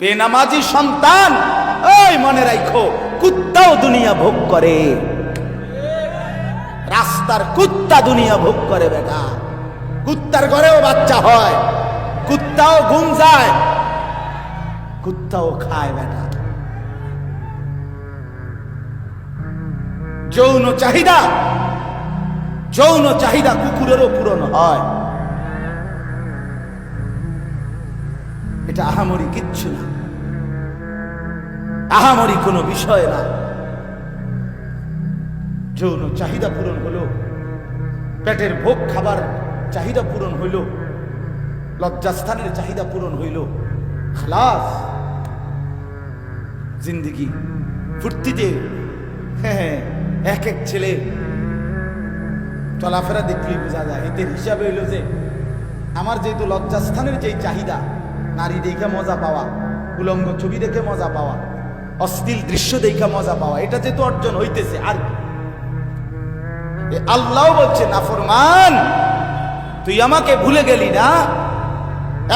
বেনামাজি সন্তান ওই মনে রাখো কুত্তাও দুনিয়া ভোগ করে। রাস্তার কুত্তা দুনিয়া ভোগ করে বেটা। কুত্তার ঘরেও বাচ্চা হয়, কুত্তাও ঘুম যায়, কুত্তাও খায় বেটা। যৌন চাহিদা যৌন চাহিদা কুকুরেরও পূরণ হয়। এটা আহামরি কিচ্ছু না। আহামরি কোনো বিষয় না। যৌন চাহিদা পূরণ হলো। পেটের ভোগ খাবার চাহিদা পূরণ হইল লজ্জাস্থানের চাহিদা পূরণ হইল। খালাস। জিন্দিগি ফুর্তিতে হ্যাঁ এক এক ছেলে চলাফেরা দেখলেই বোঝা যায়। এদের হিসাবে হইল যে, আমার যেহেতু লজ্জাস্থানের যেই চাহিদা নারী দেখে মজা পাওয়া, উলঙ্গ ছবি দেখে মজা পাওয়া, অশ্লীল দৃশ্য দেখে মজা পাওয়া, এটা যেহেতু অর্জন হইতেছে, আর? আল্লাহ বলছে নাফরমান তুই আমাকে ভুলে গেলি না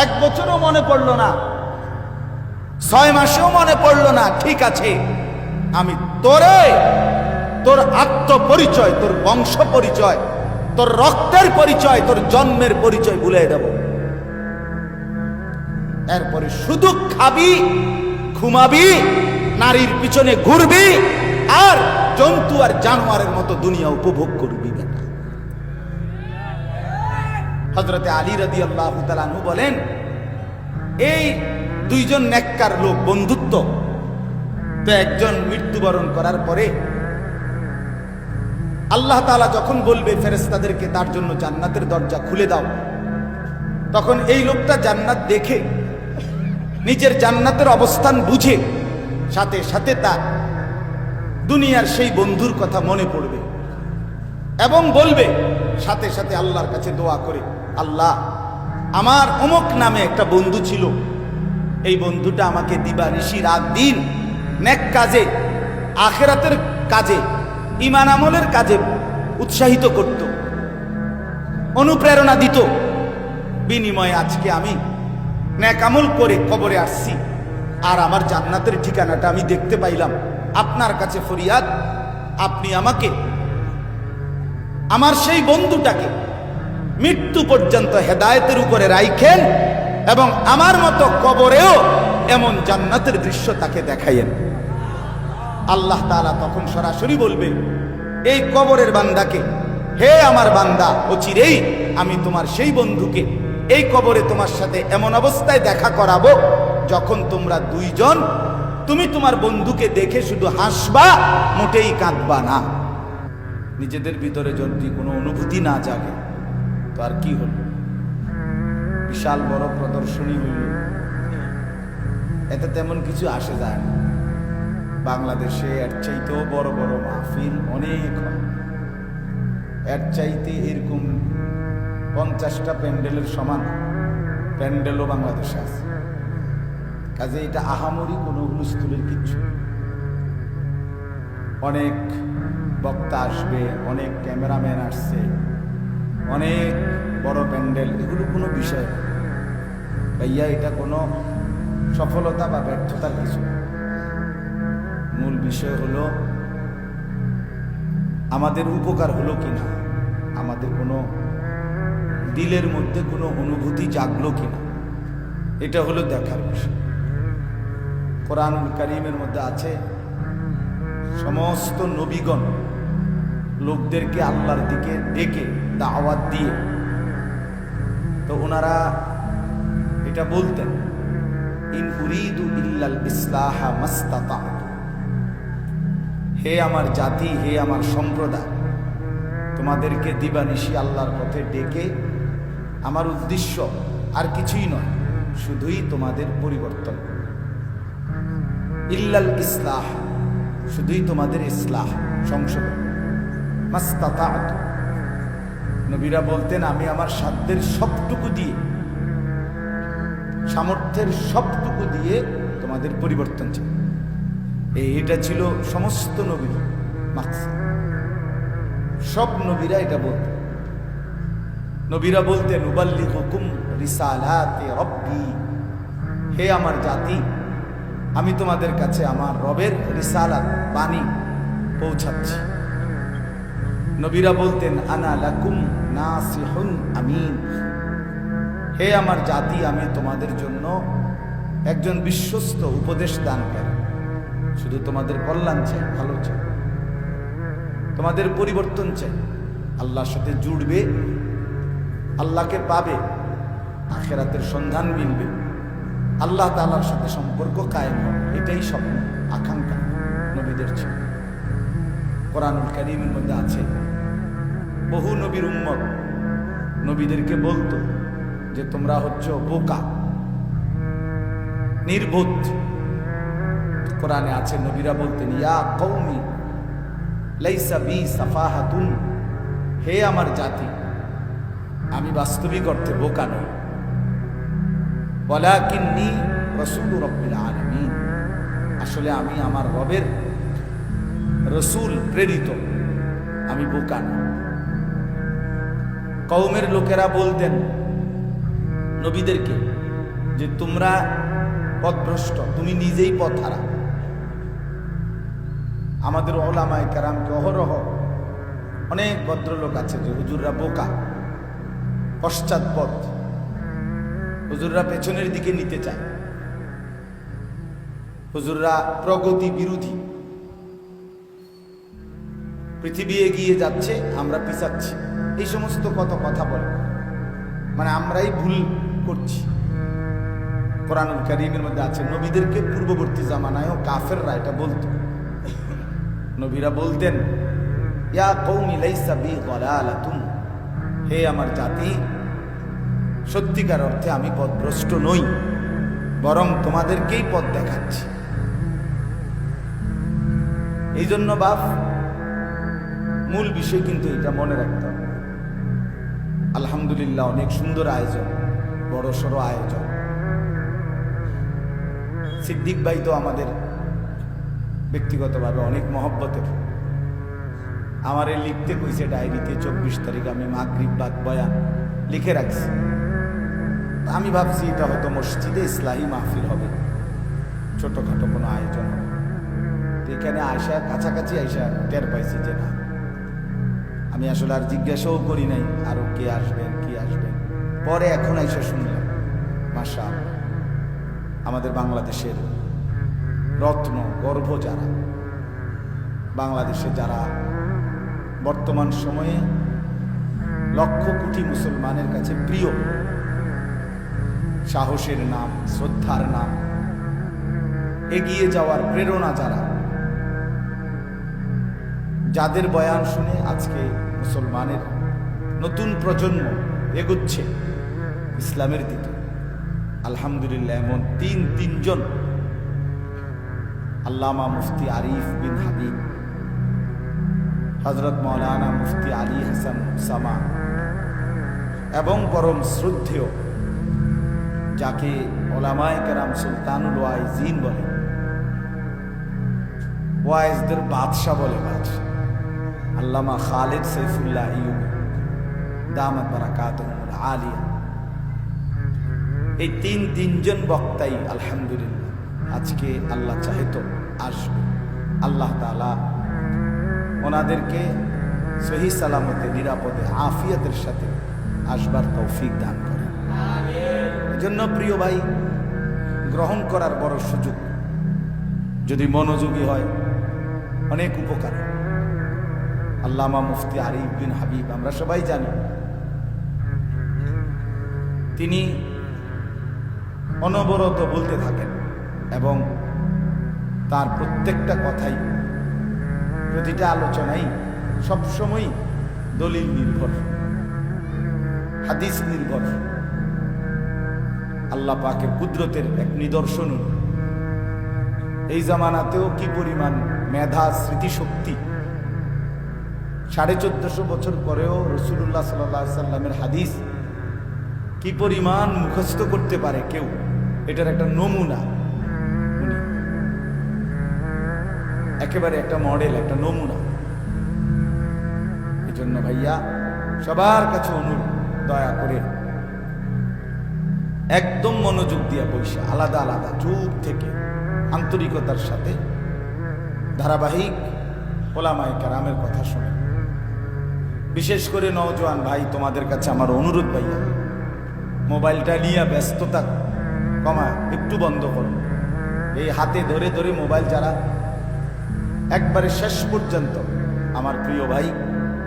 এক বছরও মনে পড়ল না, ছয় মাসেও মনে পড়ল না, ঠিক আছে, আমি তোরে, তোর আত্মপরিচয়, তোর বংশ পরিচয়, তোর রক্তের পরিচয়, তোর জন্মের পরিচয় ভুলে দেব এরপরে শুধু খাবি, ঘুমাবি, নারীর পিছনে ঘুরবি, আর জন্তু আর জানোয়ারের মতো দুনিয়া উপভোগ করবি বেটা হজরতে আলী রদি আল্লাহ বলেন, এই দুইজন নেককার লোক বন্ধুত্ব, তো একজন মৃত্যুবরণ করার পরে আল্লাহ তাআলা যখন বলবে ফেরেস্তাদেরকে তার জন্য জান্নাতের দরজা খুলে দাও, তখন এই লোকটা জান্নাত দেখে নিজের জান্নাতের অবস্থান বুঝে সাথে সাথে তার দুনিয়ার সেই বন্ধুর কথা মনে পড়বে এবং বলবে, সাথে সাথে আল্লাহর কাছে দোয়া করে, আল্লাহ, আমার অমুক নামে একটা বন্ধু ছিল। এই বন্ধুটা আমাকে দিবা ঋষি রাত দিন, নেক কাজে, আখেরাতের কাজে ইমান আমলের কাজে উৎসাহিত করত। অনুপ্রেরণা দিত। বিনিময়ে আজকে আমি ন্যাক আমল করে কবরে আসছি। আর আমার জান্নাতের ঠিকানাটা আমি দেখতে পাইলাম। আপনার কাছে ফরিয়াদ, আপনি আমাকে, আমার সেই বন্ধুটাকে মৃত্যু পর্যন্ত হেদায়েতের উপরে রাইখেন এবং আমার মতো কবরেও এমন জান্নাতের দৃশ্য তাকে দেখাইয়েন। আল্লাহ তাআলা তখন সরাসরি বলবে, এই কবরের বান্দাকে, হে আমার বান্দা ও চিরেই আমি তোমার সেই বন্ধুকে এই কবরে তোমার সাথে এমন অবস্থায় দেখা করাবো যখন তোমরা দুইজন, তুমি তোমার বন্ধুকে দেখে শুধু হাসবা, মোটেই কাঁদবা না। নিজেদের ভিতরে যদি কোনো অনুভূতি না জাগে, তো আর কি হল? বিশাল বড় প্রদর্শনী হইল। এতে তেমন কিছু আসে যায় না। বাংলাদেশে এর চাইতেও বড় বড় মাহফিল অনেক হয়। এর চাইতে এরকম পঞ্চাশটা প্যান্ডেলের সমান প্যান্ডেলও বাংলাদেশে আছে। কাজে এটা আহামরি কোনো হুলস্থুলের কিচ্ছু অনেক বক্তা আসবে, অনেক ক্যামেরাম্যান আসছে, অনেক বড় প্যান্ডেল, এগুলো কোনো বিষয় না। ভাইয়া, এটা কোনো সফলতা বা ব্যর্থতার কিছু মূল বিষয় হলো, আমাদের উপকার হলো কিনা? আমাদের কোনো দিলের মধ্যে কোনো অনুভূতি জাগলো কিনা? এটা হলো দেখার বিষয়। কোরআনুল করিমের মধ্যে আছে, সমস্ত নবীগণ লোকদেরকে আল্লাহর দিকে ডেকে দাওয়াত দিয়ে, তো ওনারা এটা বলতেন, ইন ইল্লাল ইসলাহা মাস্তাতা'তু হে আমার জাতি, হে আমার সম্প্রদায়, তোমাদেরকে দিবানিশি আল্লাহর পথে ডেকে আমার উদ্দেশ্য আর কিছুই নয়, শুধুই তোমাদের পরিবর্তন। ইল্লাল ইসলাহ, শুধুই তোমাদের ইসলাহ, সংশোধন। নবীরা বলতেন, আমি আমার সাধ্যের সবটুকু দিয়ে, সামর্থ্যের সবটুকু দিয়ে তোমাদের পরিবর্তন চাই। এটা ছিল সমস্ত নবীর সব নবীরা এটা বলতেন। নবীরা বলতেন উবাল্লি হুকুম রিসালাতে রব্বি। হে আমার জাতি, আমি তোমাদের কাছে আমার রবের রিসালাত, বাণী পৌঁছাচ্ছি। নবীরা বলতেন, আনা লাকুম না নাসিহুন আমিন। হে আমার জাতি, আমি তোমাদের জন্য একজন বিশ্বস্ত উপদেশ দান করি শুধু তোমাদের কল্যাণ চাই, ভালো চাই। তোমাদের পরিবর্তন চাই। আল্লাহর সাথে জুড়বে আল্লাহকে পাবে, আখেরাতের সন্ধান মিলবে। আল্লাহ তালার সাথে সম্পর্ক কায়েম হবে, এটাই স্বপ্ন, আকাঙ্ক্ষা, নবীদের ছিল কোরআনুল কারিমের মধ্যে আছে, বহু নবীর উম্মত, নবীদেরকে বলতো যে তোমরা হচ্ছ বোকা, নির্বোধ। কোরআনে আছে, নবীরা বলতেন, ইয়া কৌমি লাইসা বি সাফাহাতুন, হে আমার জাতি আমি বাস্তবিক অর্থে বোকা নই। ওয়ালাকিন্নি রসুল রব্বিল আলামিন। আসলে আমি আমার রবের রসুল প্রেরিত। আমি বোকা না কৌমের লোকেরা বলতেন নবীদেরকে যে তোমরা পথভ্রষ্ট, তুমি নিজেই পথ হারা। আমাদের ওলামায় কারামকে অহরহ অনেক ভদ্রলোক আছে যে হুজুররা বোকা। পশ্চাৎপদ হুজুররা পেছনের দিকে নিতে চায়। হুজুররা প্রগতি বিরোধী। পৃথিবী এগিয়ে যাচ্ছে, আমরা পিছাচ্ছি। এই সমস্ত কত কথা বলে। মানে আমরাই ভুল করছি। কোরআনুল কারিমের মধ্যে আছে, নবীদেরকে পূর্ববর্তী জামানায়ও কাফেররা এটা বলতো। নবীরা বলতেন, ইয়া কৌমি লাইসা বি দালালাতুন হে আমার জাতি, সত্যিকার অর্থে আমি পথভ্রষ্ট নই, বরং তোমাদেরকেই পথ দেখাচ্ছি। এই জন্য বাপ, মূল বিষয় কিন্তু এটা মনে রাখতে হবে। আলহামদুলিল্লাহ অনেক সুন্দর আয়োজন, বড় সড়ো আয়োজন। সিদ্দিক ভাই তো আমাদের ব্যক্তিগতভাবে অনেক মহব্বতের। আমার লিখতে কইছে ডায়েরিতে চব্বিশ তারিখ আমি মাগরিব বাদ বয়ান, লিখে রাখছি। আমি ভাবছি এটা হয়তো মসজিদে ইসলাহী মাহফিল হবে, ছোটখাটো কোনো আয়োজন হবে। এখানে আয়সা, কাছাকাছি আয়সা টের পাইছি যে না, আমি আসলে আর জিজ্ঞাসাও করি নাই, আরও কে আসবেন কি আসবেন পরে এখন আইসা শুনলাম মাসা আমাদের বাংলাদেশের রত্ন গর্ভ যারা, বাংলাদেশে যারা বর্তমান সময়ে লক্ষ কোটি মুসলমানের কাছে প্রিয়। সাহসের নাম, শ্রদ্ধার নাম, এগিয়ে যাওয়ার প্রেরণা যারা, যাদের বয়ান শুনে আজকে মুসলমানের নতুন প্রজন্ম এগুচ্ছে ইসলামের দিকে। আলহামদুলিল্লাহ এমন তিন তিনজন আল্লামা মুফতি আরিফ বিন হাবিব হজরত মৌলানা মুফতি আলী হাসান সামা এবং পরম শ্রদ্ধেয়, যাকে ওলামায় কেরাম সুলতানুল ওয়াইজিন বলে। ওয়াইজদের বাদশাহ বলে বাদশাহ আল্লামা খালিদ সৈফুল্লাহ ইউব দামত বারাকাত আলিয়া। এই তিন তিনজন বক্তাই আলহামদুলিল্লাহ, আজকে আল্লাহ চাহে তো আসবে। আল্লাহ তালা ওনাদেরকে সহি সালামতে, নিরাপদে, আফিয়াতের সাথে আসবার তৌফিক দান করে এজন্য প্রিয় ভাই, গ্রহণ করার বড় সুযোগ যদি মনোযোগী হয়, অনেক উপকার। আল্লামা মুফতি আরিফ বিন হাবিব, আমরা সবাই জানি, তিনি অনবরত বলতে থাকেন এবং তার প্রত্যেকটা কথাই প্রতিটা আলোচনাই সবসময় দলিল নির্ভর, হাদিস নির্ভর। আল্লাহ পাকের কুদরতের এক নিদর্শন এই জামানাতেও কি পরিমাণ মেধা, স্মৃতিশক্তি? সাড়ে চোদ্দশো বছর পরেও রসুল্লাহ সাল্লাহ সাল্লামের হাদিস কি পরিমাণ মুখস্থ করতে পারে কেউ? এটার একটা নমুনা। একেবারে একটা মডেল একটা নমুনা। এই জন্য ভাইয়া, সবার কাছে অনুরোধ, দয়া করে একদম মনোযোগ দিয়া বৈশা আলাদা আলাদা, চুপ থেকে আন্তরিকতার সাথে ধারাবাহিক ওলামায় কারামের কথা শোনেন বিশেষ করে নওজোয়ান ভাই, তোমাদের কাছে আমার অনুরোধ ভাইয়া, মোবাইলটা নিয়ে ব্যস্ততা কমা একটু বন্ধ করো। এই হাতে ধরে ধরে মোবাইল যারা একবারে শেষ পর্যন্ত আমার প্রিয় ভাই,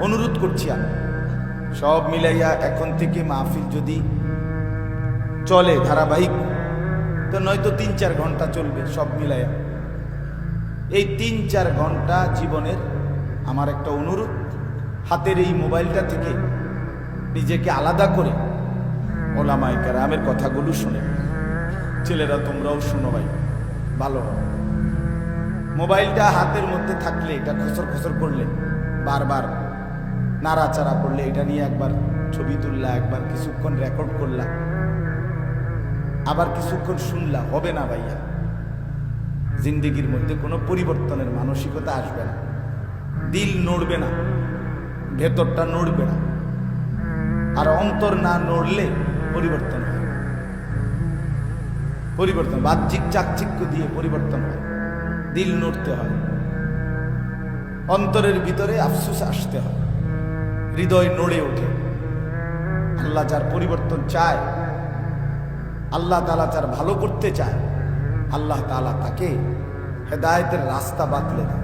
অনুরোধ করছি আমি, সব মিলাইয়া এখন থেকে মাহফিল যদি চলে ধারাবাহিক, তো নয়তো তিন চার ঘণ্টা চলবে সব মিলাইয়া। এই তিন চার ঘণ্টা জীবনের আমার একটা অনুরোধ, হাতের এই মোবাইলটা থেকে নিজেকে আলাদা করে ওলামায় কেরামের কথাগুলো শুনে। ছেলেরা তোমরাও শুনো ভাই, ভালো হবে। মোবাইলটা হাতের মধ্যে থাকলে এটা খসর খসর করলে, বারবার নাড়াচাড়া করলে, এটা নিয়ে একবার ছবি তুললা, একবার কিছুক্ষণ রেকর্ড করলা, আবার কিছুক্ষণ শুনলা, হবে না ভাইয়া। জিন্দিগির মধ্যে কোনো পরিবর্তনের মানসিকতা আসবে না। দিল নড়বে না, ভেতরটা নড়বে না। আর অন্তর না নড়লে পরিবর্তন হয় পরিবর্তন, বাহ্যিক চাকচিক্য দিয়ে পরিবর্তন হয়। দিল নড়তে হয়। অন্তরের ভিতরে আফসুস আসতে হয়। হৃদয় নড়ে ওঠে। আল্লাহ যার পরিবর্তন চায়, আল্লাহ তালা যার ভালো করতে চায়, আল্লাহ তালা তাকে হেদায়তের রাস্তা বাতলে দেয়।